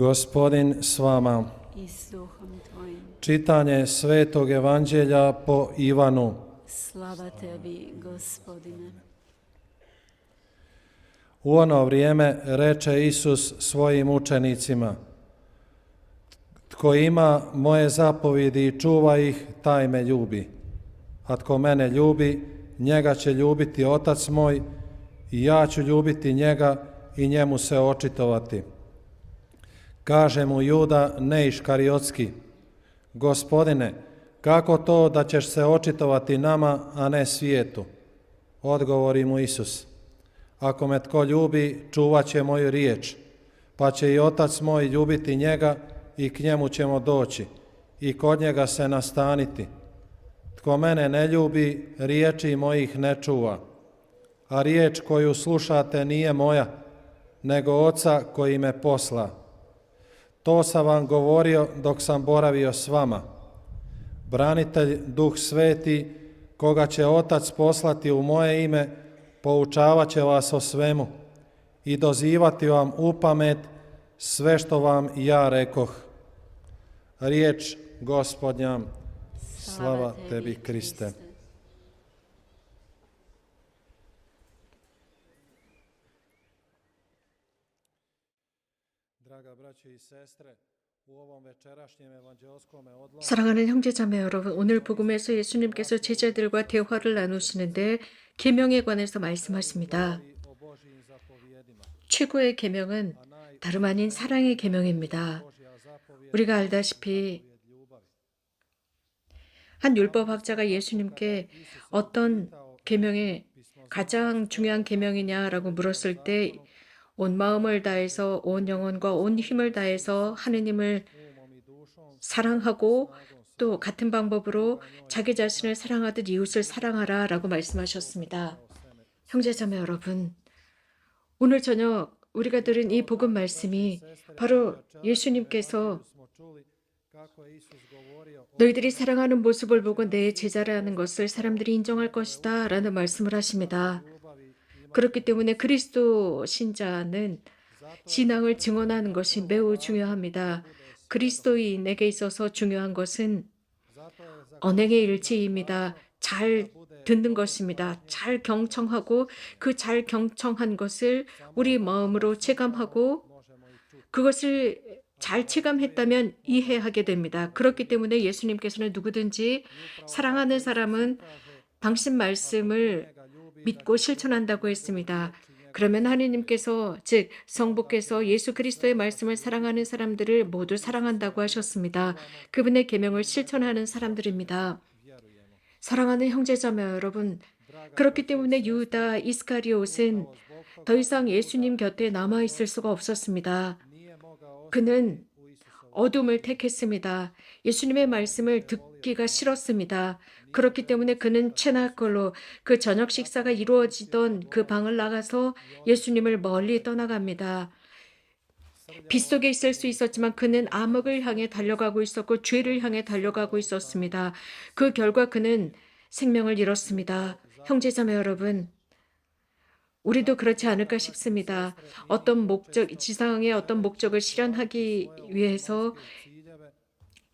Gospodin s vama. i s duhom tvojim. Čitanje Svetog Evanđelja po Ivanu. Slava tebi, gospodine. U ono vrijeme reče Isus svojim učenicima, Tko ima moje zapovjedi i čuva ih, taj me ljubi. A tko mene ljubi, njega će ljubiti Otac moj i ja ću ljubiti njega i njemu se očitovati. Kaže mu Juda neiškariotski, Gospodine, kako to da ćeš se očitovati nama, a ne svijetu? Odgovori mu Isus, ako me tko ljubi, čuvat će moju riječ, pa će i Otac moj ljubiti njega i k njemu ćemo doći i kod njega se nastaniti. Tko mene ne ljubi, riječi mojih ne čuva, a riječ koju slušate nije moja, nego Oca koji me posla. To sam vam govorio dok sam boravio s vama. Branitelj, Duh Sveti, koga će Otac poslati u moje ime, poučavat će vas o svemu i dozivati vam u pamet sve što vam ja rekoh. Riječ gospodnja, slava tebi Kriste. 사랑하는 형제자매 여러분, 오늘 복음에서 예수님께서 제자들과 대화를 나누시는데 계명에 관해서 말씀하십니다. zapovjedima, 최고의 계명은 다름 아닌 사랑의 계명입니다. 우리가 알다시피. 한 율법학자가 예수님께 어떤 계명이 가장 중요한 계명이냐라고 물었을 때 온 마음을 다해서 온 영혼과 온 힘을 다해서 하느님을 사랑하고 또 같은 방법으로 자기 자신을 사랑하듯 이웃을 사랑하라 라고 말씀하셨습니다. 형제 자매 여러분, 오늘 저녁 우리가 들은 이 복음 말씀이 바로 예수님께서 너희들이 사랑하는 모습을 보고 내 제자라는 것을 사람들이 인정할 것이다 라는 말씀을 하십니다. 그렇기 때문에 그리스도 신자는 신앙을 증언하는 것이 매우 중요합니다. 그리스도인에게 있어서 중요한 것은 언행의 일치입니다. 잘 듣는 것입니다. 잘 경청하고 그 잘 경청한 것을 우리 마음으로 체감하고. 그것을 잘 체감했다면 이해하게 됩니다. 그렇기 때문에 예수님께서는 누구든지 사랑하는 사람은 당신 말씀을 믿고 실천한다고 했습니다. 그러면 하느님께서 즉 성부께서 예수 그리스도의 말씀을 사랑하는 사람들을 모두 사랑한다고 하셨습니다. 그분의 계명을 실천하는 사람들입니다. 사랑하는 형제자매 여러분, 그렇기 때문에 유다 이스카리옷은 더 이상 예수님 곁에 남아 있을 수가 없었습니다. 그는 어둠을 택했습니다. 예수님의 말씀을 듣기가 싫었습니다. 그렇기 때문에 그는 채나걸로 그 저녁 식사가 이루어지던 그 방을 나가서 예수님을 멀리 떠나갑니다. 빗속에 있을 수 있었지만 그는 암흑을 향해 달려가고 있었고 죄를 향해 달려가고 있었습니다. 그 결과 그는 생명을 잃었습니다. 형제자매 여러분, 우리도 그렇지 않을까 싶습니다. 어떤 목적, 지상의 어떤 목적을 실현하기 위해서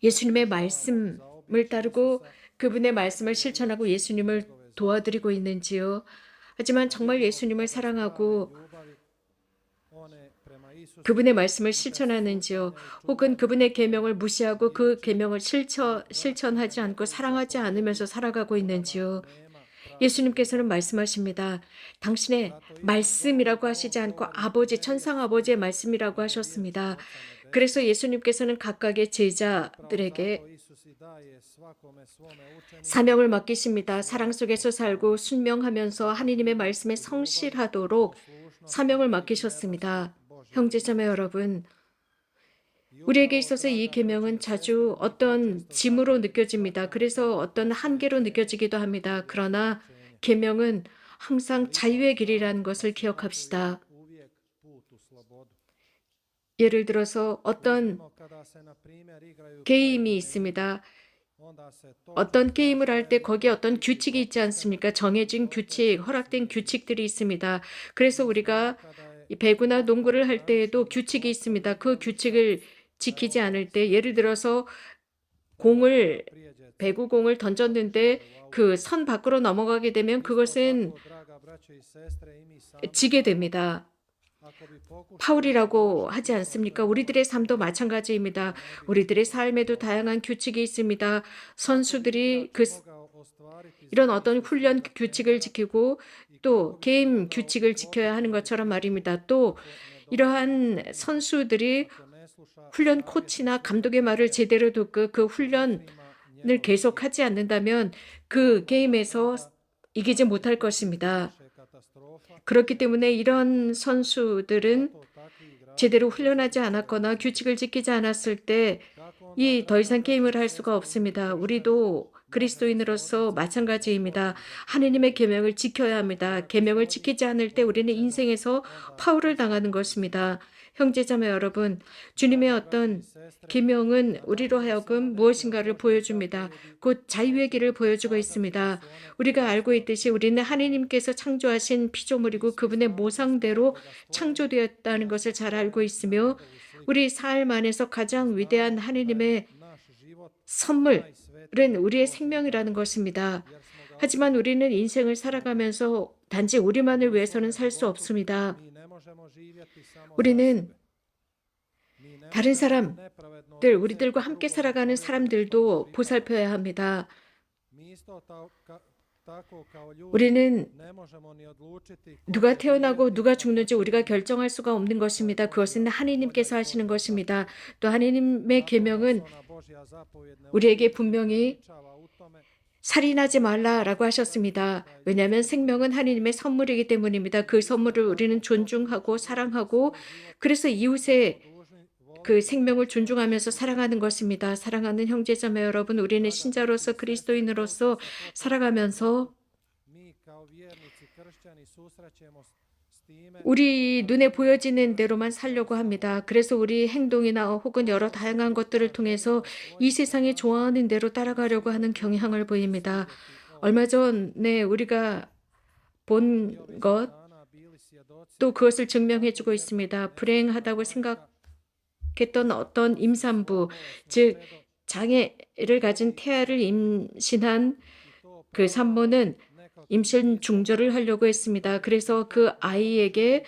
예수님의 말씀을 따르고 그분의 말씀을 실천하고 예수님을 도와드리고 있는지요. 하지만 정말 예수님을 사랑하고 그분의 말씀을 실천하는지요. 혹은 그분의 계명을 무시하고 그 계명을 실천 실천하지 않고 사랑하지 않으면서 살아가고 있는지요. 예수님께서는 말씀하십니다. 당신의 말씀이라고 하시지 않고 아버지 천상 아버지의 말씀이라고 하셨습니다. 그래서 예수님께서는 각각의 제자들에게 사명을 맡기십니다. 사랑 속에서 살고 순명하면서 하느님의 말씀에 성실하도록 사명을 맡기셨습니다. 형제자매 여러분, 우리에게 있어서 이 계명은 자주 어떤 짐으로 느껴집니다. 그래서 어떤 한계로 느껴지기도 합니다. 그러나 계명은 항상 자유의 길이라는 것을 기억합시다. 예를 들어서 어떤 게임이 있습니다. 어떤 게임을 할 때 거기에 어떤 규칙이 있지 않습니까? 정해진 규칙, 허락된 규칙들이 있습니다. 그래서 우리가 배구나 농구를 할 때에도 규칙이 있습니다. 그 규칙을 지키지 않을 때 예를 들어서 공을 배구공을 던졌는데 그 선 밖으로 넘어가게 되면 그것은 지게 됩니다. 파울이라고 하지 않습니까? 우리들의 삶도 마찬가지입니다. 우리들의 삶에도 다양한 규칙이 있습니다. 선수들이 그 이런 어떤 훈련 규칙을 지키고 또 게임 규칙을 지켜야 하는 것처럼 말입니다. 또 이러한 선수들이 훈련 코치나 감독의 말을 제대로 듣고 그 훈련을 계속하지 않는다면 그 게임에서 이기지 못할 것입니다. 그렇기 때문에 이런 선수들은 제대로 훈련하지 않았거나 규칙을 지키지 않았을 때 이 더 이상 게임을 할 수가 없습니다. 우리도 그리스도인으로서 마찬가지입니다. 하느님의 계명을 지켜야 합니다. 계명을 지키지 않을 때 우리는 인생에서 파울을 당하는 것입니다. 형제자매 여러분, 주님의 어떤 계명은 우리로 하여금 무엇인가를 보여줍니다. 곧 자유의 길을 보여주고 있습니다. 우리가 알고 있듯이 우리는 하느님께서 창조하신 피조물이고 그분의 모상대로 창조되었다는 것을 잘 알고 있으며 우리 삶 안에서 가장 위대한 하느님의 선물 은 우리의 생명이라는 것입니다. 하지만 우리는 인생을 살아가면서 단지 우리만을 위해서는 살 수 없습니다. 우리는 다른 사람들, 우리들과 함께 살아가는 사람들도 보살펴야 합니다. 우리는 누가 태어나고 누가 죽는지 우리가 결정할 수가 없는 것입니다. 그것은 하나님께서 하시는 것입니다. 또 하나님의 계명은 우리에게 분명히 살인하지 말라라고 하셨습니다. 왜냐하면 생명은 하나님의 선물이기 때문입니다. 그 선물을 우리는 존중하고 사랑하고 그래서 이웃의 그 생명을 존중하면서 사랑하는 것입니다. 사랑하는 형제자매 여러분, 우리는 신자로서 그리스도인으로서 살아가면서 우리 눈에 보여지는 대로만 살려고 합니다. 그래서 우리 행동이나 혹은 여러 다양한 것들을 통해서 이 세상이 좋아하는 대로 따라가려고 하는 경향을 보입니다. 얼마 전에 우리가 본 것, 또 그것을 증명해주고 있습니다. 불행하다고 생각 했던 어떤 임산부, 즉 장애를 가진 태아를 임신한 그 산모는 임신 중절을 하려고 했습니다. 그래서 그 아이에게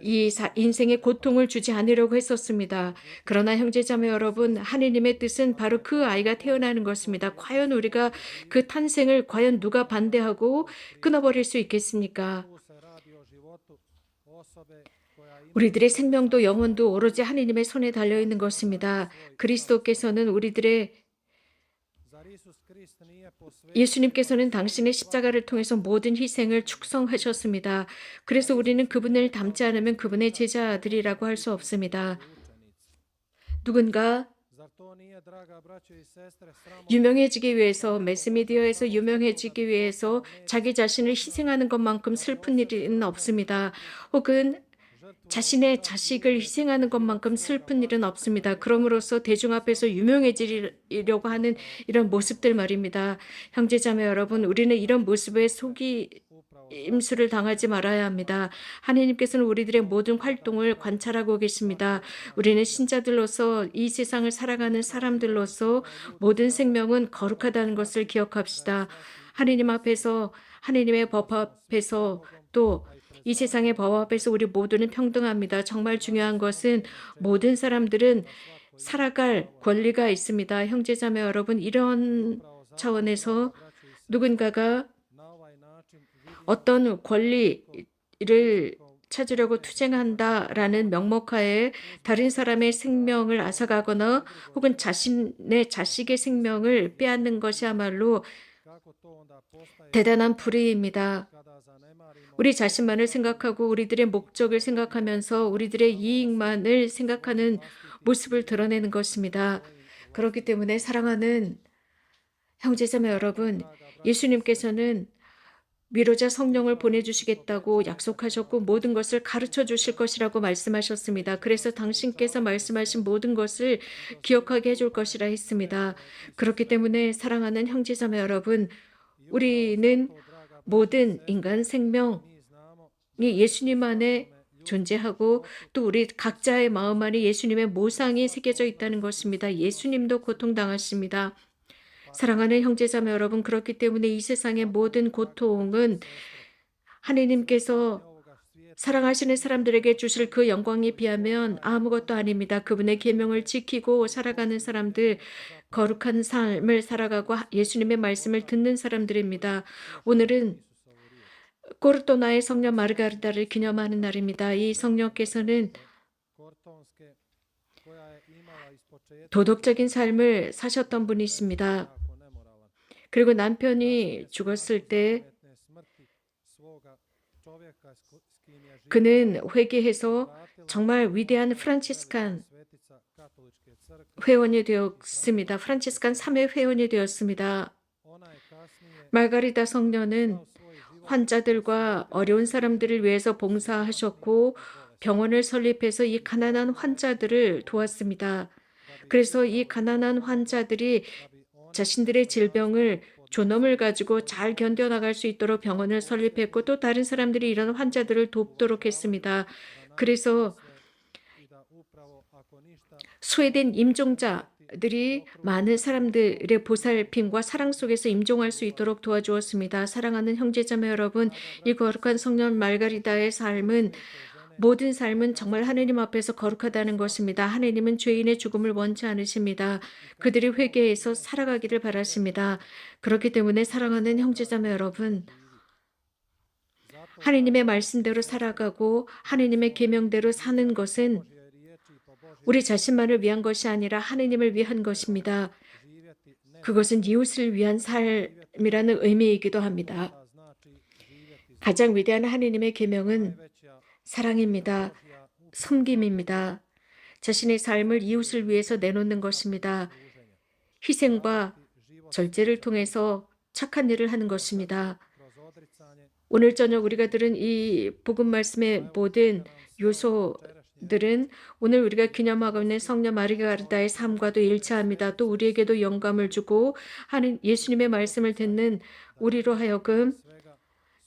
이 사- 인생의 고통을 주지 않으려고 했었습니다. 그러나 형제자매 여러분, 하느님의 뜻은 바로 그 아이가 태어나는 것입니다. 과연 우리가 그 탄생을 과연 누가 반대하고 끊어버릴 수 있겠습니까? 우리들의 생명도 영혼도 오로지 하느님의 손에 달려 있는 것입니다. 그리스도께서는 우리들의 예수님께서는 당신의 십자가를 통해서 모든 희생을 축성하셨습니다. 그래서 우리는 그분을 닮지 않으면 그분의 제자들이라고 할 수 없습니다. 누군가 유명해지기 위해서 매스미디어에서 유명해지기 위해서 자기 자신을 희생하는 것만큼 슬픈 일은 없습니다. 혹은 자신의 자식을 희생하는 것만큼 슬픈 일은 없습니다. 그럼으로써 대중 앞에서 유명해지려고 하는 이런 모습들 말입니다. 형제자매 여러분, 우리는 이런 모습에 속이 임수를 당하지 말아야 합니다. 하나님께서는 우리들의 모든 활동을 관찰하고 계십니다. 우리는 신자들로서 이 세상을 살아가는 사람들로서 모든 생명은 거룩하다는 것을 기억합시다. 하나님 앞에서 하나님의 법 앞에서 또 이 세상의 법 앞에서 우리 모두는 평등합니다. 정말 중요한 것은 모든 사람들은 살아갈 권리가 있습니다. 형제자매 여러분, 이런 차원에서 누군가가 어떤 권리를 찾으려고 투쟁한다라는 명목하에 다른 사람의 생명을 앗아가거나 혹은 자신의 자식의 생명을 빼앗는 것이야말로 대단한 불의입니다. 우리 자신만을 생각하고 우리들의 목적을 생각하면서 우리들의 이익만을 생각하는 모습을 드러내는 것입니다. 그렇기 때문에 사랑하는 형제자매 여러분, 예수님께서는 위로자 성령을 보내주시겠다고 약속하셨고 모든 것을 가르쳐 주실 것이라고 말씀하셨습니다. 그래서 당신께서 말씀하신 모든 것을 기억하게 해줄 것이라 했습니다. 그렇기 때문에 사랑하는 형제자매 여러분, 우리는 모든 인간 생명이 예수님 안에 존재하고 또 우리 각자의 마음 안에 예수님의 모상이 새겨져 있다는 것입니다. 예수님도 고통당하십니다. 사랑하는 형제자매 여러분, 그렇기 때문에 이 세상의 모든 고통은 하느님께서 사랑하시는 사람들에게 주실 그 영광에 비하면 아무것도 아닙니다. 그분의 계명을 지키고 살아가는 사람들, 거룩한 삶을 살아가고 예수님의 말씀을 듣는 사람들입니다. 오늘은 꼬르토나의 성녀 마르가르다를 기념하는 날입니다. 이 성녀께서는 도덕적인 삶을 사셨던 분이십니다. 그리고 남편이 죽었을 때 그는 회개해서 정말 위대한 프란치스칸. 회원이 되었습니다. 프란치스칸 3회 회원이 되었습니다. 말가리다 성녀는 환자들과 어려운 사람들을 위해서 봉사하셨고 병원을 설립해서 이 가난한 환자들을 도왔습니다. 그래서 이 가난한 환자들이 자신들의 질병을 존엄을 가지고 잘 견뎌나갈 수 있도록 병원을 설립했고 또 다른 사람들이 이런 환자들을 돕도록 했습니다. 그래서 스웨덴 임종자들이 많은 사람들의 보살핌과 사랑 속에서 임종할 수 있도록 도와주었습니다. 사랑하는 형제자매 여러분, 이 거룩한 성년 말가리다의 삶은 모든 삶은 정말 하느님 앞에서 거룩하다는 것입니다. 하느님은 죄인의 죽음을 원치 않으십니다. 그들이 회개해서 살아가기를 바라십니다. 그렇기 때문에 사랑하는 형제자매 여러분, 하느님의 말씀대로 살아가고 하느님의 계명대로 사는 것은 우리 자신만을 위한 것이 아니라 하느님을 위한 것입니다. 그것은 이웃을 위한 삶이라는 의미이기도 합니다. 가장 위대한 하느님의 계명은 사랑입니다. 섬김입니다. 자신의 삶을 이웃을 위해서 내놓는 것입니다. 희생과 절제를 통해서 착한 일을 하는 것입니다. 오늘 저녁 우리가 들은 이 복음 말씀의 모든 요소들은 오늘 우리가 기념하고 있는 성녀 마리가르다의 삶과도 일치합니다. 또 우리에게도 영감을 주고 하는 예수님의 말씀을 듣는 우리로 하여금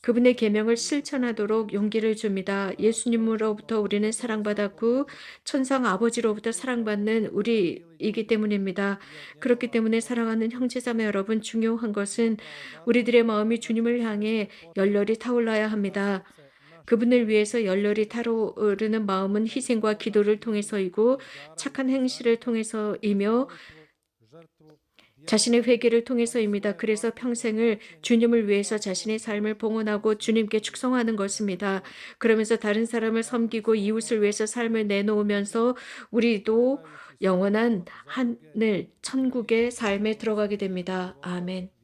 그분의 계명을 실천하도록 용기를 줍니다. 예수님으로부터 우리는 사랑받았고 천상 아버지로부터 사랑받는 우리이기 때문입니다. 그렇기 때문에 사랑하는 형제자매 여러분 중요한 것은 우리들의 마음이 주님을 향해 열렬히 타올라야 합니다. 그분을 위해서 열렬히 타오르는 마음은 희생과 기도를 통해서이고 착한 행실을 통해서이며 자신의 회개를 통해서입니다. 그래서 평생을 주님을 위해서 자신의 삶을 봉헌하고 주님께 축성하는 것입니다. 그러면서 다른 사람을 섬기고 이웃을 위해서 삶을 내놓으면서 우리도 영원한 하늘 천국의 삶에 들어가게 됩니다. 아멘.